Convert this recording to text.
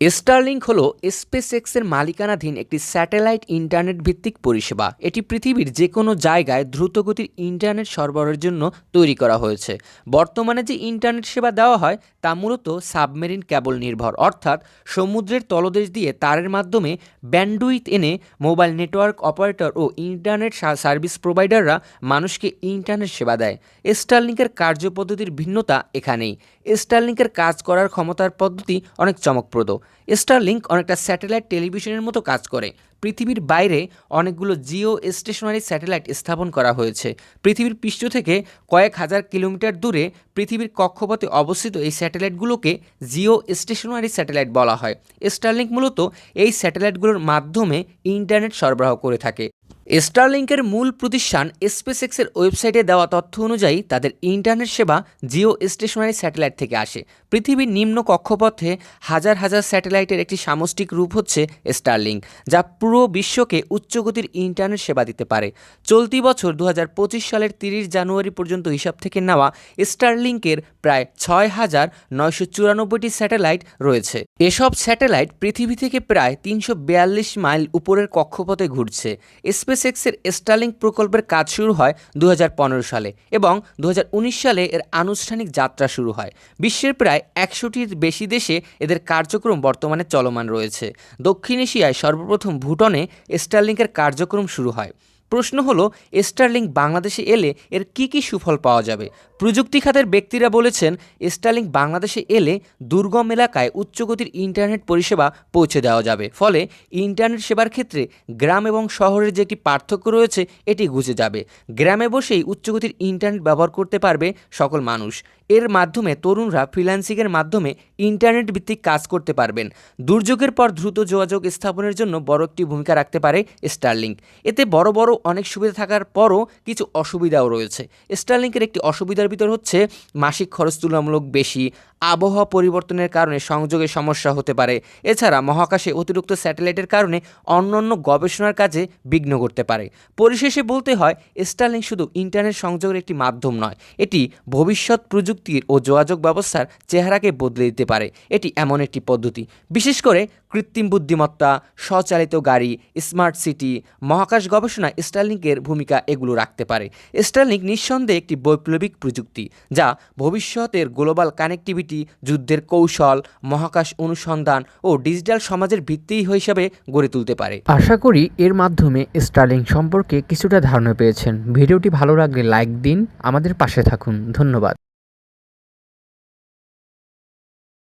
Starlink হল space এক্সের মালিকানাধীন একটি স্যাটেলাইট ইন্টারনেট ভিত্তিক পরিষেবা। এটি পৃথিবীর যে কোনো জায়গায় দ্রুতগতির ইন্টারনেট সরবরাহের জন্য তৈরি করা হয়েছে। বর্তমানে যে ইন্টারনেট সেবা দেওয়া হয়, তা মূলত সাবমেরিন কেবল নির্ভর। অর্থাৎ সমুদ্রের তলদেশ দিয়ে তারের মাধ্যমে ব্যান্ডউইথ এনে মোবাইল নেটওয়ার্ক অপারেটর ও ইন্টারনেট সার্ভিস প্রোভাইডাররা মানুষকে ইন্টারনেট সেবা দেয়। স্টারলিংকের কার্যপদ্ধতির ভিন্নতা এখানেই। স্টারলিংকের কাজ করার ক্ষমতার পদ্ধতি অনেক চমকপ্রদ। স্টারলিংক অনেকটা স্যাটেলাইট টেলিভিশনের মতো কাজ করে। পৃথিবীর বাইরে অনেকগুলো জিও স্টেশনারি স্যাটেলাইট স্থাপন করা হয়েছে। পৃথিবীর পৃষ্ঠ থেকে কয়েক হাজার কিলোমিটার দূরে পৃথিবীর কক্ষপথে অবস্থিত এই স্যাটেলাইটগুলোকে জিও স্টেশনারি স্যাটেলাইট বলা হয়। স্টারলিংক মূলত এই স্যাটেলাইটগুলোর মাধ্যমে ইন্টারনেট সরবরাহ করে থাকে। স্টারলিংকের মূল প্রতিষ্ঠান স্পেসএক্সের ওয়েবসাইটে দেওয়া তথ্য অনুযায়ী তাদের ইন্টারনেট সেবা জিও স্টেশনারি স্যাটেলাইট থেকে আসে। পৃথিবীর নিম্ন কক্ষপথে হাজার হাজার স্যাটেলাইটের একটি সামষ্টিক রূপ হচ্ছে স্টারলিংক যা পুরো বিশ্বকে উচ্চগতির ইন্টারনেট সেবা দিতে পারে। চলতি বছর দু হাজার পঁচিশ সালের তিরিশ জানুয়ারি পর্যন্ত হিসাব থেকে নেওয়া স্টারলিংকের প্রায় ছয় হাজার নয়শো চুরানব্বইটি স্যাটেলাইট রয়েছে। এসব স্যাটেলাইট পৃথিবী থেকে প্রায় তিনশো বিয়াল্লিশ মাইল উপরের কক্ষপথে ঘুরছে। স্পেস এক্সের স্টার্লিং প্রকল্পের কাজ শুরু হয় দু হাজার পনেরো সালে এবং দু হাজার উনিশ সালে এর আনুষ্ঠানিক যাত্রা শুরু হয়। বিশ্বের প্রায় একশোটির বেশি দেশে এদের কার্যক্রম বর্তমানে চলমান রয়েছে। দক্ষিণ এশিয়ায় সর্বপ্রথম ভুটনে স্টার্লিংয়ের কার্যক্রম শুরু হয়। প্রশ্ন হলো, স্টার্লিং বাংলাদেশে এলে এর কি কি সুফল পাওয়া যাবে? প্রযুক্তি খাতের ব্যক্তিরা বলেছেন স্টারলিংক বাংলাদেশে এলে দুর্গম এলাকায় উচ্চগতির ইন্টারনেট পরিষেবা পৌঁছে দেওয়া যাবে। ফলে ইন্টারনেট সেবার ক্ষেত্রে গ্রাম এবং শহরের যে একটি পার্থক্য রয়েছে, এটি ঘুচে যাবে। গ্রামে বসেই উচ্চগতির ইন্টারনেট ব্যবহার করতে পারবে সকল মানুষ। এর মাধ্যমে তরুণরা ফ্রিল্যান্সিংয়ের মাধ্যমে ইন্টারনেট ভিত্তিক কাজ করতে পারবেন। দুর্যোগের পর দ্রুত যোগাযোগ স্থাপনের জন্য বড় একটি ভূমিকা রাখতে পারে স্টারলিংক এতে বড় বড় অনেক সুবিধা থাকার পরও কিছু অসুবিধাও রয়েছে। স্টারলিংকের একটি অসুবিধার ভিতর হচ্ছে মাসিক খরচ তুলনামূলক বেশি, আবহাওয়া পরিবর্তনের কারণে সংযোগে সমস্যা হতে পারে। এছাড়া মহাকাশে অতিরিক্ত স্যাটেলাইটের কারণে অন্যান্য গবেষণার কাজে বিঘ্ন করতে পারে। পরিশেষে বলতে হয় স্টারলিংক শুধু ইন্টারনেট সংযোগের একটি মাধ্যম নয়, এটি ভবিষ্যৎ প্রযুক্তির ও যোগাযোগ ব্যবস্থার চেহারাকে বদলে দিতে পারে। এটি এমন একটি পদ্ধতি। বিশেষ করে কৃত্রিম বুদ্ধিমত্তা, স্বচালিত গাড়ি, স্মার্ট সিটি, মহাকাশ গবেষণা স্টারলিংকের ভূমিকা এগুলো রাখতে পারে। স্টারলিংক নিঃসন্দেহে একটি বৈপ্লবিক প্রযুক্তি, যা ভবিষ্যতের গ্লোবাল কানেক্টিভিটি, যুদ্ধের কৌশল, মহাকাশ অনুসন্ধান ও ডিজিটাল সমাজের ভিত্তি হিসাবে গড়ে তুলতে পারে। আশা করি এর মাধ্যমে স্টারলিংক সম্পর্কে কিছুটা ধারণা পেয়েছেন। ভিডিওটি ভালো লাগলে লাইক দিন। আমাদের পাশে থাকুন। ধন্যবাদ।